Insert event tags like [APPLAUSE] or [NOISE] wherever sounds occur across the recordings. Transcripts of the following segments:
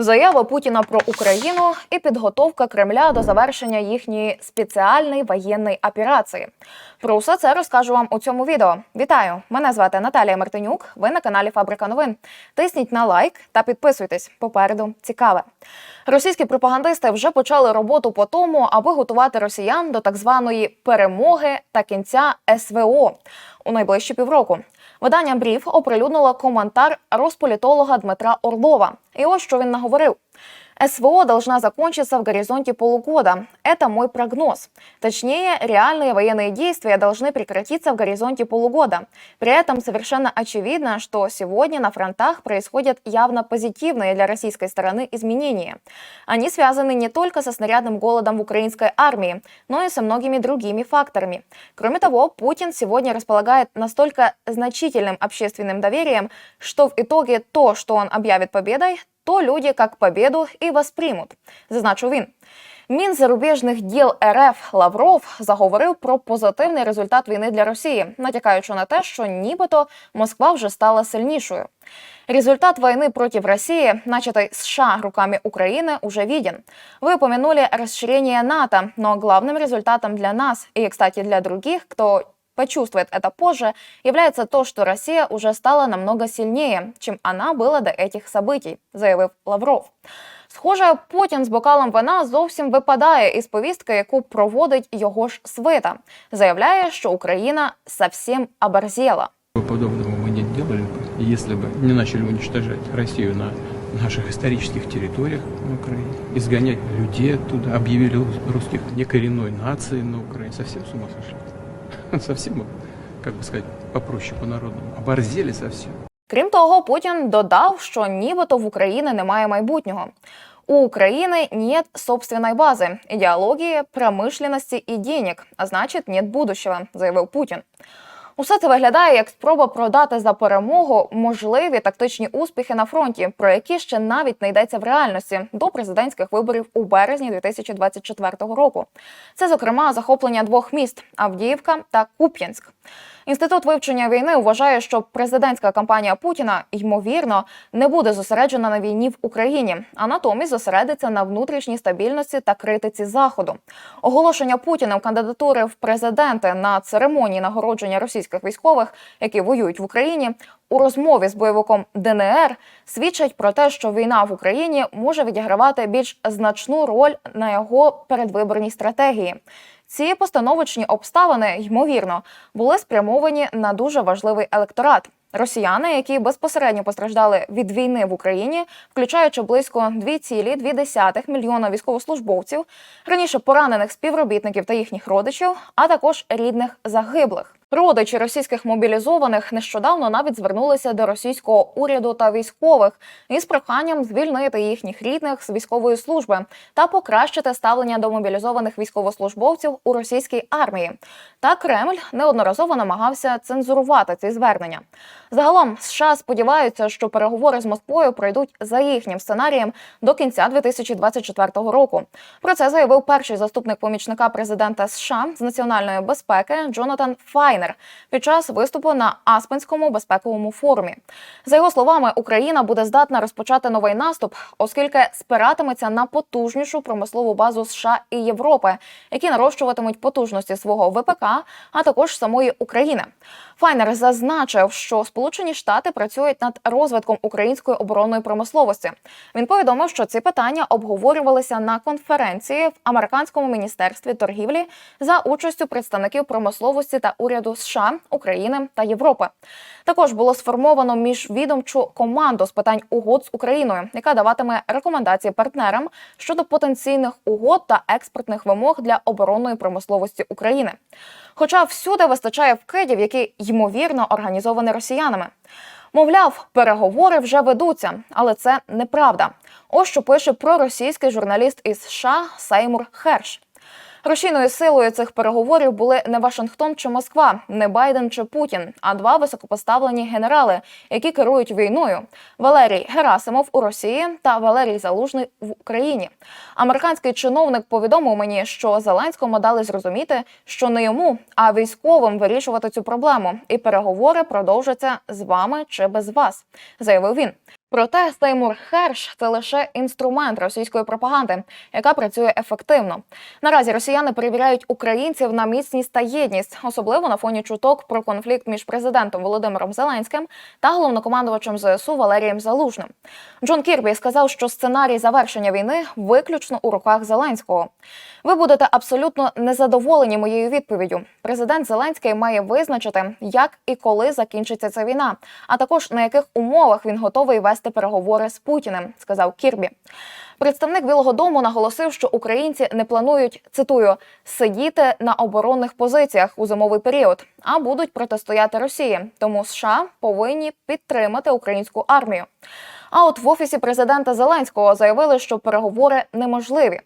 Заява Путіна про Україну і підготовка Кремля до завершення їхньої спеціальної воєнної операції. Про все це розкажу вам у цьому відео. Вітаю! Мене звати Наталія Мартинюк. Ви на каналі Фабрика новин. Тисніть на лайк та підписуйтесь. Попереду цікаве. Російські пропагандисти вже почали роботу по тому, аби готувати росіян до так званої перемоги та кінця СВО у найближчі півроку. Видання Брів оприлюднило коментар розполітолога Дмитра Орлова. І ось що він наговорив. СВО должна закончиться в горизонте полугода. Это мой прогноз. Точнее, реальные военные действия должны прекратиться в горизонте полугода. При этом совершенно очевидно, что сегодня на фронтах происходят явно позитивные для российской стороны изменения. Они связаны не только со снарядным голодом в украинской армии, но и со многими другими факторами. Кроме того, Путин сегодня располагает настолько значительным общественным доверием, что в итоге то, что он объявит победой, то люди как победу і восприймуть, зазначив він. Мінзарубіжних діл РФ Лавров заговорив про позитивний результат війни для Росії, натякаючи на те, що нібито Москва вже стала сильнішою. Результат войны против России, начатой США руками Украины, уже виден. Вы упомянули расширение НАТО, но главным результатом для нас и, кстати, для других, кто почувствует это позже, является то, что Россия уже стала намного сильнее, чем она была до этих событий, заявив Лавров. Схоже, Путін з бокалом вина зовсім випадає із повістки, яку проводить його ж свита. Заявляє, що Україна совсем оборзела. Подобного мы не делали бы, если бы не начали уничтожать Россию на наших исторических территориях на Украине, изгонять людей оттуда, объявили русских некоренной нацией на Украине. Совсем с ума сошли. [LAUGHS] Совсем, как бы сказать, попроще по-народному. Оборзели совсем. Крім того, Путін додав, що нібито в Україні немає майбутнього. У України нет собственной бази, ідеології, промишленості і денег, а значить, нет будущего, заявив Путін. Усе це виглядає як спроба продати за перемогу можливі тактичні успіхи на фронті, про які ще навіть не йдеться в реальності до президентських виборів у березні 2024 року. Це, зокрема, захоплення двох міст Авдіївка та Куп'янськ. Інститут вивчення війни вважає, що президентська кампанія Путіна ймовірно не буде зосереджена на війні в Україні, а натомість зосередиться на внутрішній стабільності та критиці заходу. Оголошення Путіним кандидатури в президенти на церемонії нагородження російських військових, які воюють в Україні, у розмові з бойовиком ДНР свідчать про те, що війна в Україні може відігравати більш значну роль на його передвиборній стратегії. Ці постановочні обставини, ймовірно, були спрямовані на дуже важливий електорат. Росіяни, які безпосередньо постраждали від війни в Україні, включаючи близько 2,2 мільйона військовослужбовців, раніше поранених співробітників та їхніх родичів, а також рідних загиблих. Родичі російських мобілізованих нещодавно навіть звернулися до російського уряду та військових із проханням звільнити їхніх рідних з військової служби та покращити ставлення до мобілізованих військовослужбовців у російській армії. Та Кремль неодноразово намагався цензурувати ці звернення. Загалом США сподіваються, що переговори з Москвою пройдуть за їхнім сценарієм до кінця 2024 року. Про це заявив перший заступник помічника президента США з національної безпеки Джонатан Файнер під час виступу на Аспенському безпековому форумі. За його словами, Україна буде здатна розпочати новий наступ, оскільки спиратиметься на потужнішу промислову базу США і Європи, які нарощуватимуть потужності свого ВПК, а також самої України. Файнер зазначив, що Сполучені Штати працюють над розвитком української оборонної промисловості. Він повідомив, що ці питання обговорювалися на конференції в американському міністерстві торгівлі за участю представників промисловості та уряду США, України та Європи. Також було сформовано міжвідомчу команду з питань угод з Україною, яка даватиме рекомендації партнерам щодо потенційних угод та експортних вимог для оборонної промисловості України. Хоча всюди вистачає вкидів, які ймовірно організовані росіянами. Мовляв, переговори вже ведуться, але це неправда. Ось що пише проросійський журналіст із США Сеймур Херш. Рушійною силою цих переговорів були не Вашингтон чи Москва, не Байден чи Путін, а два високопоставлені генерали, які керують війною: Валерій Герасимов у Росії та Валерій Залужний в Україні. Американський чиновник повідомив мені, що Зеленському дали зрозуміти, що не йому, а військовим вирішувати цю проблему, і переговори продовжаться з вами чи без вас, заявив він. Проте Сеймур Херш це лише інструмент російської пропаганди, яка працює ефективно. Наразі росіяни перевіряють українців на міцність та єдність, особливо на фоні чуток про конфлікт між президентом Володимиром Зеленським та головнокомандувачем ЗСУ Валерієм Залужним. Джон Кірбі сказав, що сценарій завершення війни виключно у руках Зеленського. Ви будете абсолютно незадоволені моєю відповіддю. Президент Зеленський має визначити, як і коли закінчиться ця війна, а також на яких умовах він готовий вести переговори з Путіним, сказав Кірбі. Представник Білого Дому наголосив, що українці не планують цитую сидіти на оборонних позиціях у зимовий період, а будуть протистояти Росії. Тому США повинні підтримати українську армію. А от в офісі президента Зеленського заявили, що переговори неможливі.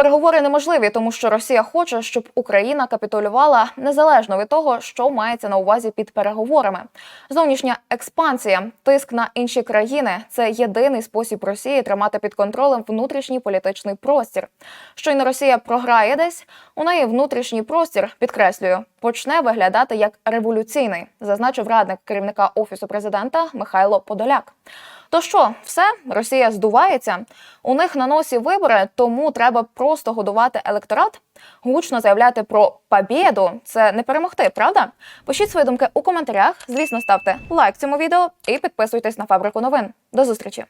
Переговори неможливі, тому що Росія хоче, щоб Україна капітулювала незалежно від того, що мається на увазі під переговорами. Зовнішня експансія, тиск на інші країни це єдиний спосіб Росії тримати під контролем внутрішній політичний простір. Щойно Росія програє десь, у неї внутрішній простір, підкреслюю, почне виглядати як революційний, зазначив радник керівника офісу президента Михайло Подоляк. То що, все, Росія здувається. У них на носі вибори, тому треба просто годувати електорат. Гучно заявляти про побєду – це не перемогти, правда? Пишіть свої думки у коментарях. Звісно, ставте лайк цьому відео і підписуйтесь на фабрику новин. До зустрічі!